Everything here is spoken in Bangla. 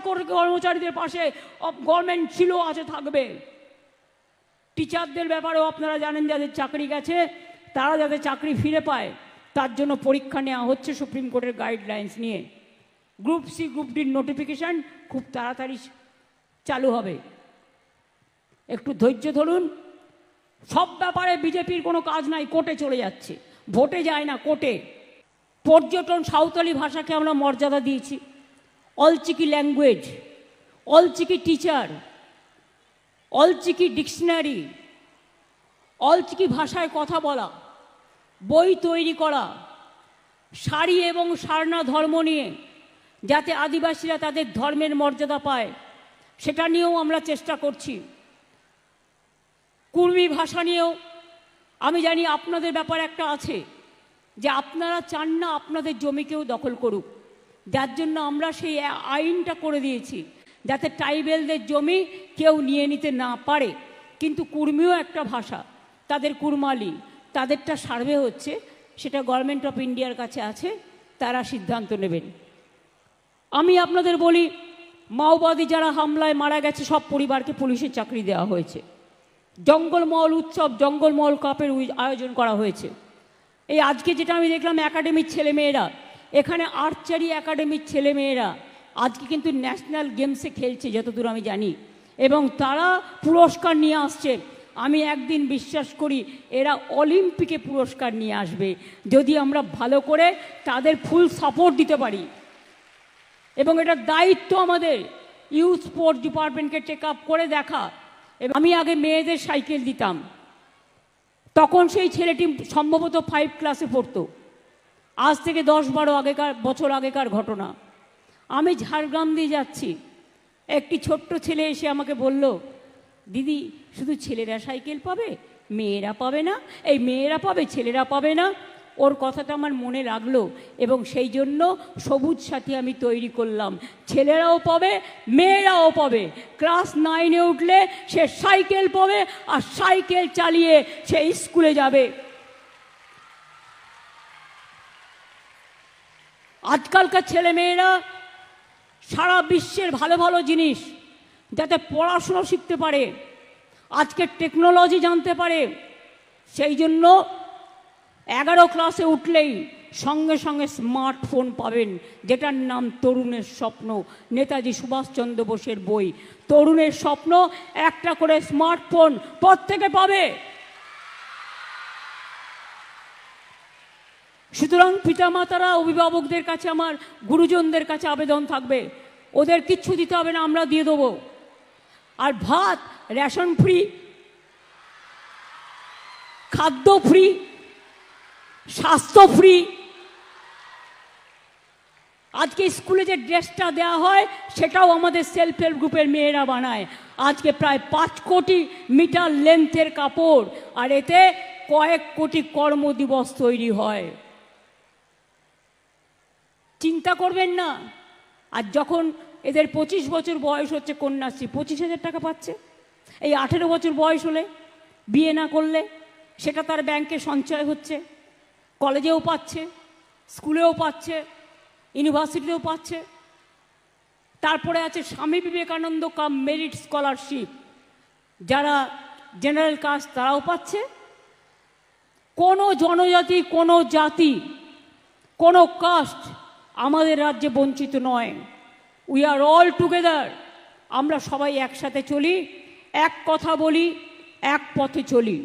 করে কর্মচারীদের পাশে গভর্নমেন্ট ছিল, আছে, থাকবে। টিচারদের ব্যাপারেও আপনারা জানেন যাদের চাকরি গেছে, তারা যাতে চাকরি ফিরে পায়, তার জন্য পরীক্ষা নেওয়া হচ্ছে সুপ্রিম কোর্টের গাইডলাইন্স নিয়ে। গ্রুপ সি গ্রুপ ডির নোটিফিকেশান খুব তাড়াতাড়ি চালু হবে। একটু ধৈর্য ধরুন। সব ব্যাপারে বিজেপির কোনো কাজ নাই, কোর্টে চলে যাচ্ছে। ভোটে যায় না, কোর্টে। পর্যটন সাঁওতালি ভাষাকে আমরা মর্যাদা দিয়েছি। Ol Chiki language Ol Chiki teacher Ol Chiki dictionary Ol Chiki ভাষায় কথা বলা বই তৈরি করা শাড়ি এবং সারনা ধর্ম নিয়ে যাতে আদিবাসীরা তাদের ধর্মের মর্যাদা পায় সেটা নিয়েও আমরা চেষ্টা করছি কুর্মি ভাষা নিয়েও আমি জানি আপনাদের ব্যাপার একটা আছে যে আপনারা চান না আপনাদের জমিকেও দখল করুক যার জন্য আমরা সেই আইনটা করে দিয়েছি, যাতে ট্রাইবেলদের জমি কেউ নিয়ে নিতে না পারে। কিন্তু কুর্মিও একটা ভাষা, তাদের কুরমালি, তাদেরটা সার্ভে হচ্ছে, সেটা গভর্নমেন্ট অফ ইন্ডিয়ার কাছে আছে, তারা সিদ্ধান্ত নেবেন। আমি আপনাদের বলি, মাওবাদী যারা হামলায় মারা গেছে, সব পরিবারকে পুলিশের চাকরি দেওয়া হয়েছে। জঙ্গলমহল উৎসব, জঙ্গলমহল কাপের আয়োজন করা হয়েছে। এই আজকে যেটা আমি দেখলাম, একাডেমির ছেলেমেয়েরা এখানে আর্চারি একাডেমির ছেলেমেয়েরা আজকে কিন্তু ন্যাশনাল গেমসে খেলছে, যতদূর আমি জানি। এবং তারা পুরস্কার নিয়ে আসছে। আমি একদিন বিশ্বাস করি, এরা অলিম্পিকে পুরস্কার নিয়ে আসবে। যদি আমরা ভালো করে তাদের ফুল সাপোর্ট দিতে পারি। এবং এটা দায়িত্ব আমাদের। ইউথ স্পোর্টস ডিপার্টমেন্টকে টেক আপ করে দেখা। এবং আমি আগে মেয়েদের সাইকেল দিতাম। তখন সেই ছেলেটি সম্ভবত ফাইভ ক্লাসে পড়তো। আজ থেকে দশ বারো আগেকার, বছর আগেকার ঘটনা। আমি ঝাড়গ্রাম দিয়ে যাচ্ছি। একটি ছোট্ট ছেলে এসে আমাকে বলল, দিদি, শুধু ছেলেরা সাইকেল পাবে, মেয়েরা পাবে না, এই মেয়েরা পাবে, ছেলেরা পাবে না। ওর কথাটা আমার মনে লাগল এবং সেই জন্য সবুজ সাথী আমি তৈরি করলাম। ছেলেরাও পাবে, মেয়েরাও পাবে। ক্লাস নাইনে উঠলে সে সাইকেল পাবে আর সাইকেল চালিয়ে সে স্কুলে যাবে। আজকালকার ছেলে মেয়েরা সারা বিশ্বের ভালো ভালো জিনিস যাতে পড়াশুনো শিখতে পারে, আজকে টেকনোলজি জানতে পারে, সেই জন্য এগারো ক্লাসে উঠলেই সঙ্গে সঙ্গে স্মার্টফোন পাবেন, যেটার নাম তরুণের স্বপ্ন। নেতাজি সুভাষচন্দ্র বসের বই। তরুণের স্বপ্ন একটা করে স্মার্টফোন প্রত্যেকে পাবে। সুতরাং পিতামাতারা, অভিভাবকদের কাছে আমার, গুরুজনদের কাছে আবেদন থাকবে। ওদের কিচ্ছু দিতে হবে না, আমরা দিয়ে দেবো। আর ভাত, রেশন ফ্রি, খাদ্য ফ্রি, স্বাস্থ্য ফ্রি। আজকে স্কুলে যে ড্রেসটা দেওয়া হয়, সেটাও আমাদের সেলফ হেল্প গ্রুপের মেয়েরা বানায়। আজকে প্রায় পাঁচ কোটি মিটার লেন্থের কাপড়, আর এতে কয়েক কোটি কর্মদিবস তৈরি হয়। চিন্তা করবেন না। আর যখন এদের পঁচিশ বছর বয়স হচ্ছে কন্যাশ্রী, পঁচিশ হাজার টাকা পাচ্ছে। এই আঠেরো বছর বয়স হলে বিয়ে না করলে সেটা তার ব্যাংকে সঞ্চয় হচ্ছে। কলেজেও পাচ্ছে, স্কুলেও পাচ্ছে, ইউনিভার্সিটিতেও পাচ্ছে। তারপরে আছে Swami Vivekananda cum merit scholarship. যারা জেনারেল কাস্ট তারাও পাচ্ছে। কোনো জনজাতি, কোনো জাতি, কোনো কাস্ট আমাদের রাজ্যে বঞ্চিত নয়। উই আর অল টুগেদার আমরা সবাই একসাথে চলি, এক কথা বলি, এক পথে চলি।